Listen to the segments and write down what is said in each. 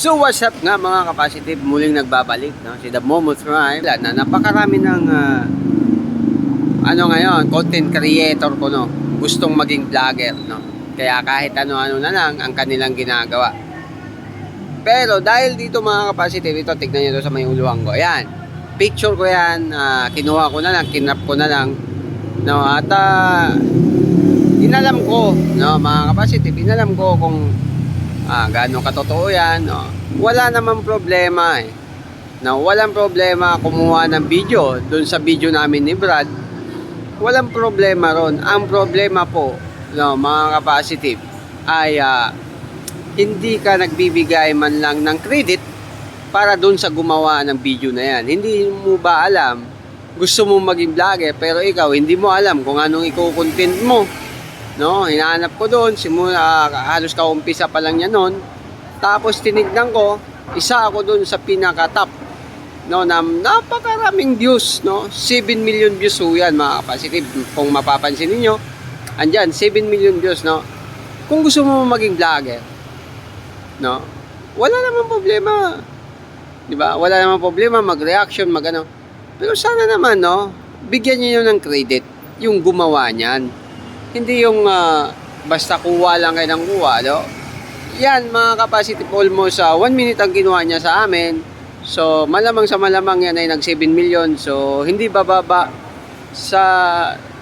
So what's up nga mga kapasitive, muling nagbabalik no? si The Momo Thrive na napakarami ng ah, ano ngayon, content creator ko no, gustong maging vlogger no. Kaya kahit ano-ano na lang ang kanilang ginagawa. Pero dahil dito mga kapasitive, ito tignan niyo to sa may uluwang ko. Ayan. Picture ko 'yan, ah, kinuha ko na lang, kinap ko na lang. No, at ah, inalam ko, no, mga kapasitive, inalam ko kung ah, gaano katotoo yan, no? Wala namang problema eh. No, walang problema kumuha ng video doon sa video namin ni Brad. Walang problema ron. Ang problema po, no, mga kapasitive, ay ah, hindi ka nagbibigay man lang ng credit para doon sa gumawa ng video na yan. Hindi mo ba alam, gusto mo maging vlogger, pero ikaw hindi mo alam kung anong i-content mo. No, hinahanap ko doon, simula halos kaumpisa pa lang yan noon. Tapos tinignan ko, isa ako doon sa pinaka-top. No, na napakaraming views, no? 7 million views ho yan, mga kapasitive. Kung mapapansin niyo, andyan 7 million views, no? Kung gusto mo maging vlogger, no? Wala namang problema. 'Di ba? Wala namang problema mag-reaction, magano. Pero sana naman, no, bigyan niyo ng credit yung gumawa niyan. Hindi yung ah, basta kuha lang kayo ng kuha, no? Yan, mga capacity almost sa 1 minute ang ginawa niya sa amin. So, malamang sa malamang yan ay nag 7 million. So, hindi bababa sa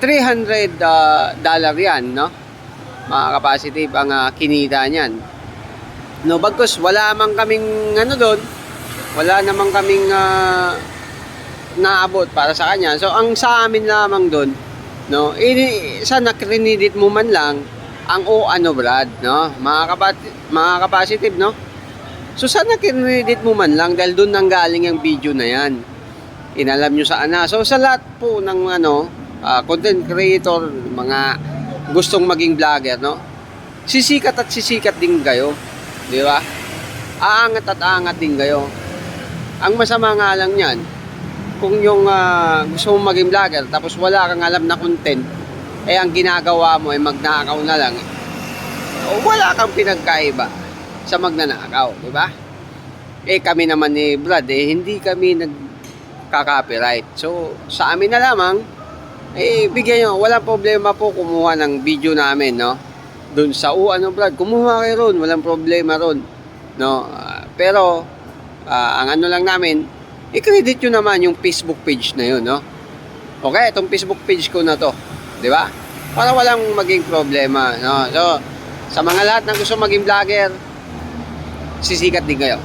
300 ah, dollar yan, no? Mga capacity ang ah, kinita niyan. No, bagkus wala man kaming ano doon, wala namang kaming ah, naabot para sa kanya. So, ang sa amin lamang doon, no, ini, sana krinidit mo man lang ang o ano Brad, no? Mga kapat mga capacity, no? So, sana krinidit mo man lang dahil doon nang galing ang video na yan. Inalam nyo sa ana. So, sa lahat po ng ano, ah, content creator, mga gustong maging vlogger, no? Sisikat at sisikat din kayo. Di ba? Aangat at aangat din kayo. Ang masama nga lang yan, kung yung ah, gusto mong maging vlogger tapos wala kang alam na content, eh ang ginagawa mo ay magnakaw na lang. O wala kang pinagkaiba sa magnanakaw, di ba? Eh kami naman ni Brad, eh hindi kami nagka-copyright. So sa amin na lamang, eh bigyan nyo, walang problema po kumuha ng video namin, no? Doon sa U, ano Brad, kumuha kayo ron, walang problema ron. No? Ah, pero, ah, ang ano lang namin, i-credit nyo naman yung Facebook page na yun, no? Okay, itong Facebook page ko na to. Di ba? Para walang maging problema, no? So, sa mga lahat na gusto maging vlogger, sisikat din kayo.